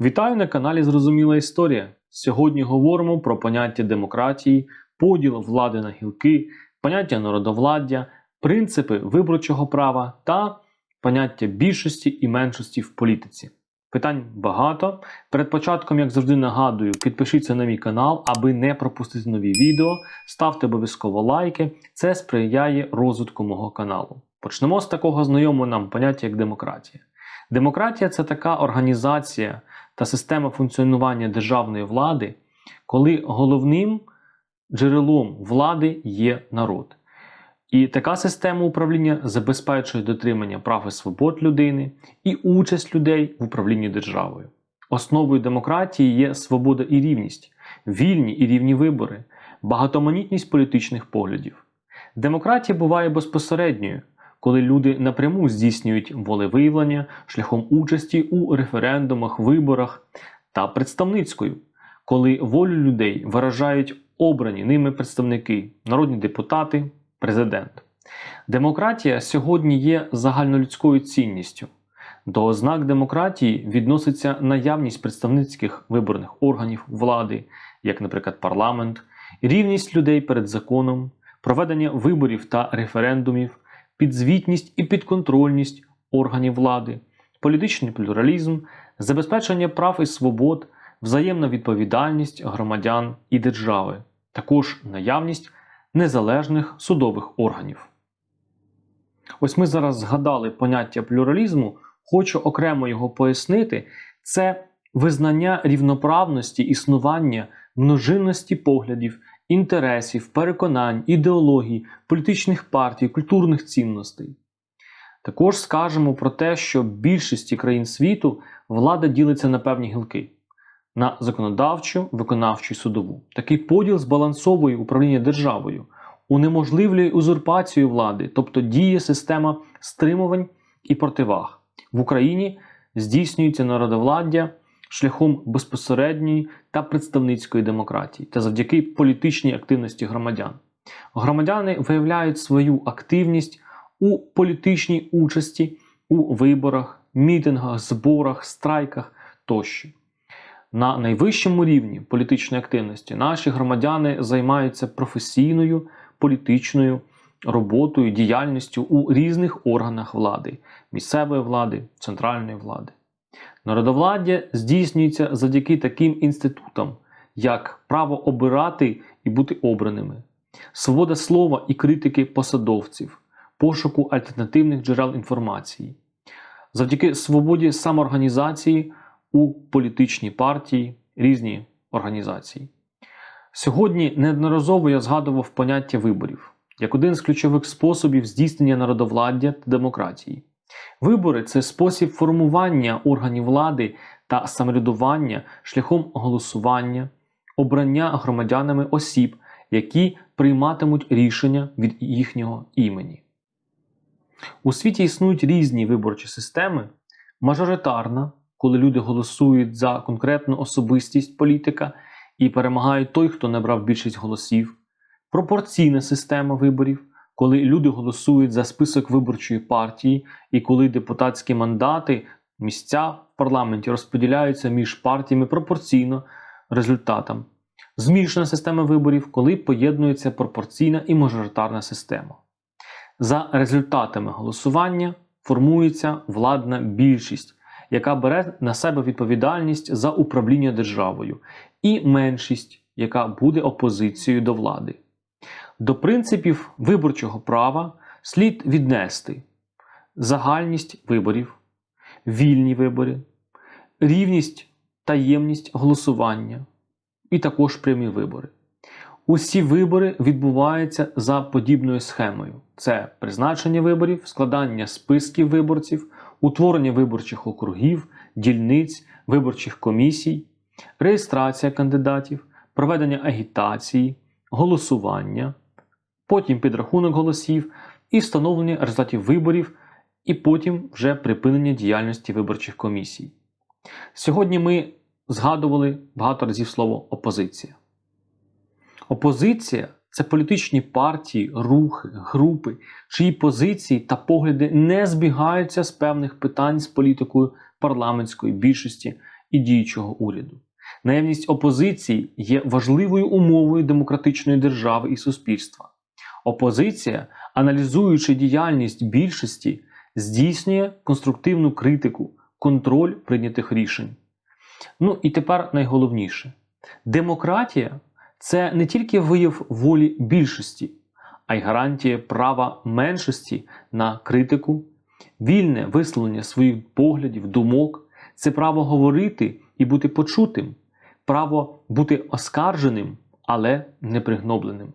Вітаю на каналі Зрозуміла Історія. Сьогодні говоримо про поняття демократії, поділ влади на гілки, поняття народовладдя, принципи виборчого права та поняття більшості і меншості в політиці. Питань багато. Перед початком, як завжди, нагадую, підпишіться на мій канал, аби не пропустити нові відео. Ставте обов'язково лайки. Це сприяє розвитку мого каналу. Почнемо з такого знайомого нам поняття, як демократія. Демократія це така організація та система функціонування державної влади, коли головним джерелом влади є народ. І така система управління забезпечує дотримання прав і свобод людини і участь людей в управлінні державою. Основою демократії є свобода і рівність, вільні і рівні вибори, багатоманітність політичних поглядів. Демократія буває безпосередньою, коли люди напряму здійснюють волевиявлення шляхом участі у референдумах, виборах та представницькою, коли волю людей виражають обрані ними представники, народні депутати, президент. Демократія сьогодні є загальнолюдською цінністю. До ознак демократії відноситься наявність представницьких виборних органів влади, як, наприклад, парламент, рівність людей перед законом, проведення виборів та референдумів, підзвітність і підконтрольність органів влади, політичний плюралізм, забезпечення прав і свобод, взаємна відповідальність громадян і держави, також наявність незалежних судових органів. Ось ми зараз згадали поняття плюралізму, хочу окремо його пояснити. Це визнання рівноправності існування множинності поглядів, інтересів, переконань, ідеологій, політичних партій, культурних цінностей. Також скажемо про те, що в більшості країн світу влада ділиться на певні гілки на законодавчу, виконавчу і судову. Такий поділ збалансовує управління державою, унеможливлює узурпацію влади, тобто діє система стримувань і противаг. В Україні здійснюється народовладдя шляхом безпосередньої та представницької демократії та завдяки політичній активності громадян. Громадяни виявляють свою активність у політичній участі у виборах, мітингах, зборах, страйках тощо. На найвищому рівні політичної активності наші громадяни займаються професійною політичною роботою, діяльністю у різних органах влади, місцевої влади, центральної влади. Народовладдя здійснюється завдяки таким інститутам, як право обирати і бути обраними, свобода слова і критики посадовців, пошуку альтернативних джерел інформації, завдяки свободі самоорганізації у політичній партії, різні організації. Сьогодні неодноразово я згадував поняття виборів як один з ключових способів здійснення народовладдя та демократії. Вибори це спосіб формування органів влади та самоврядування шляхом голосування, обрання громадянами осіб, які прийматимуть рішення від їхнього імені. У світі існують різні виборчі системи, мажоритарна, коли люди голосують за конкретну особистість політика і перемагає той, хто набрав більшість голосів, пропорційна система виборів, коли люди голосують за список виборчої партії, і коли депутатські мандати, місця в парламенті розподіляються між партіями пропорційно результатам. Змішана система виборів, коли поєднується пропорційна і мажоритарна система. За результатами голосування формується владна більшість, яка бере на себе відповідальність за управління державою, і меншість, яка буде опозицією до влади. До принципів виборчого права слід віднести загальність виборів, вільні вибори, рівність таємність голосування і також прямі вибори. Усі вибори відбуваються за подібною схемою: це призначення виборів, складання списків виборців, утворення виборчих округів, дільниць, виборчих комісій, реєстрація кандидатів, проведення агітації, голосування, потім підрахунок голосів і встановлення результатів виборів, і потім вже припинення діяльності виборчих комісій. Сьогодні ми згадували багато разів слово опозиція. Опозиція це політичні партії, рухи, групи, чиї позиції та погляди не збігаються з певних питань з політикою парламентської більшості і діючого уряду. Наявність опозиції є важливою умовою демократичної держави і суспільства. Опозиція, аналізуючи діяльність більшості, здійснює конструктивну критику, контроль прийнятих рішень. Ну і тепер найголовніше: демократія це не тільки вияв волі більшості, а й гарантія права меншості на критику, вільне висловлення своїх поглядів, думок, це право говорити і бути почутим, право бути оскарженим, але не пригнобленим.